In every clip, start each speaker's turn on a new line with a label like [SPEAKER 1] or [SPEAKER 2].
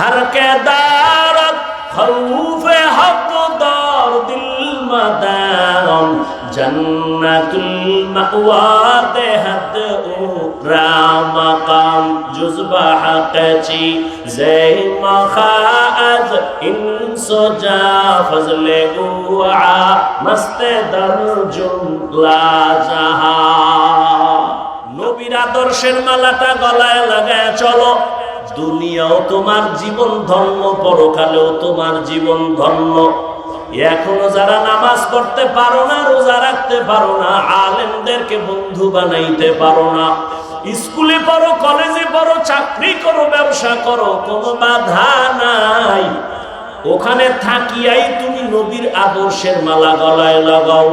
[SPEAKER 1] হালকে দারত খৌফে হক দর, দিল মাদারম, জন্নাতুল মাওয়া দেহত উরা মাকাম জুজবা হাকচি জয় মখাজ ইনসো জা ফজলে উআ মস্তে দর জুমলা জাহা। নবীর আদর্শের মালাটা গলায় লাগায় চলো দুনিয়াও তোমার জীবন ধন্য পরকালেও তোমার জীবন ধন্য এখনও যারা নামাজ পড়তে পারো না, রোজা রাখতে পারো না, আলেমদেরকে বন্ধু বানাইতে পারো না। স্কুলে পড়ো, কলেজে পড়ো, চাকরি করো, ব্যবসা করো, কোনো বাধা নাই। ওখানে থাকিয়াই তুমি নবীর আদর্শের মালা গলায় লাগাও।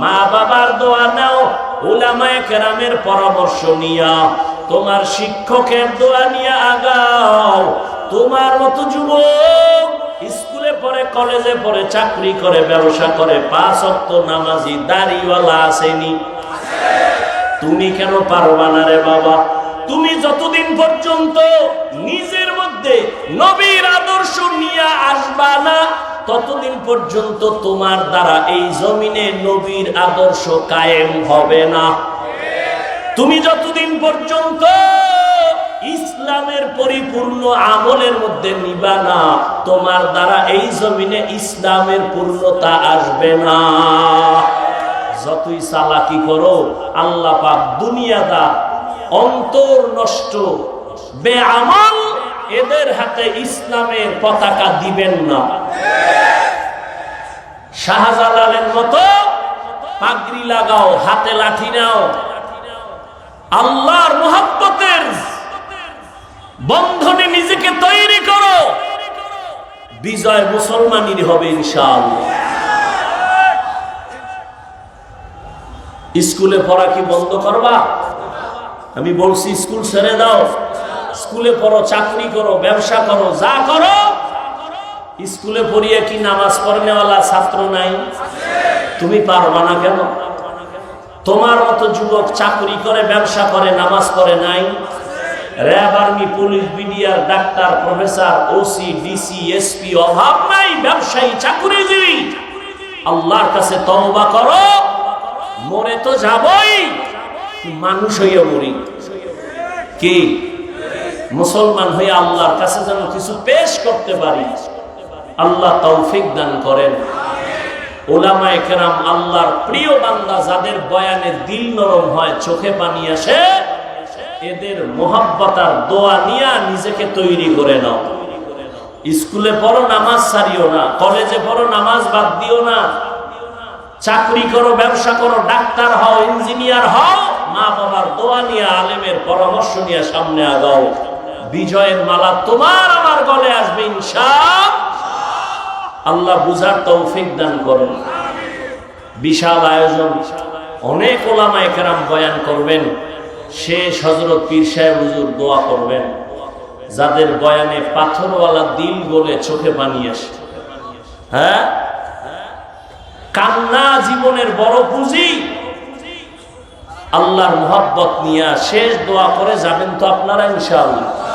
[SPEAKER 1] মা বাবার দোয়া নাও, ওলামায়ে কেরামের পরামর্শ নিয়া। তোমার শিক্ষকের দোয়া নিয়ে আগাও। তোমার মতো যুবক স্কুলে পড়ে, কলেজে পড়ে, চাকরি করে, ব্যবসা করে, পাঁচ অক্ত নামাজি, দাড়িওয়ালা আসেনি। তুমি কেন পারবা না রে বাবা? তুমি যতদিন পর্যন্ত নিজের মধ্যে নবীর আদর্শ নিয়ে আসবা না, ততদিন পর্যন্ত তোমার দ্বারা এই জমিনে নবীর আদর্শ কায়েম হবে না। তুমি যতদিন পর্যন্ত ইসলামের পরিপূর্ণ আমলের মধ্যে নিবা না, তোমার দ্বারা এই জমিনে ইসলামের পূর্ণতা আসবে না। যতই চালাকি করো, আল্লাহ পাক দুনিয়াদা অন্তর নষ্ট, বেআমল এদের হাতে ইসলামের পতাকা দিবেন না। শাহজালালের মতো পাগড়ি লাগাও, হাতে লাঠি নাও। আল্লাহর মোহাব্বতের বন্ধনে নিজেকে তৈরি করো। বিজয় মুসলমানের হবে ইনশাল স্কুলে পড়া কি বন্ধ করবা? আমি বলছি, স্কুল ছেড়ে দাও। স্কুলে পড়ো, চাকরি করো, ব্যবসা করো, যা করো। স্কুলে পড়িয়ে কি নামাজ পড়নেওয়ালা ছাত্র নাই? তুমি পারবা না কেন? তোমার মতো যুবক চাকরি করে, ব্যবসা করে, নামাজ পড়ে নাই? RAB army, police, BDR, doctor, professor OC DC SP অভাব নাই, ব্যবসায়ী, চাকরিজীবী। আল্লাহর কাছে তওবা করো, মরে তো যাবই, মানুষ হইয়া মরি। কি? মুসলমান হয়ে আল্লাহর কাছে যেন কিছু পেশ করতে পারি। আল্লাহ তৌফিক দান করেন। ওলামায়ে কেরাম আল্লাহর প্রিয় বান্দা যাদের বয়ানে দিল নরম হয়, চোখে পানি আসে, এদের মোহাব্বতার দোয়া নিয়া নিজেকে তৈরি করে নাও। স্কুলে পড়ো, নামাজ সারিও না। কলেজে পড়ো, নামাজ বাদ দিও না। চাকরি করো, ব্যবসা করো, ডাক্তার হও, ইঞ্জিনিয়ার হও মা বাবার দোয়া নিয়ে, আলেমের পরামর্শ নিয়ে সামনে আগাও। বিজয়ের মালা তোমার আমার গলে আসবে, ইনশা আল্লাহ বুঝার তৌফিক দান করেন। বিশাল আয়োজন। অনেক ওলামা একরাম বয়ান করবেন। শেষ হজরত পীর সাহেব হুজুর দোয়া করবেন। যাদের বয়ানে পাথরওয়ালা দিল বলে চোখে পানি আসে। হ্যাঁ? কান্না জীবনের বড় পুঁজি। আল্লাহর মোহাব্বত নিয়ে শেষ দোয়া করে যাবেন তো আপনারা ইনশাআল্লাহ।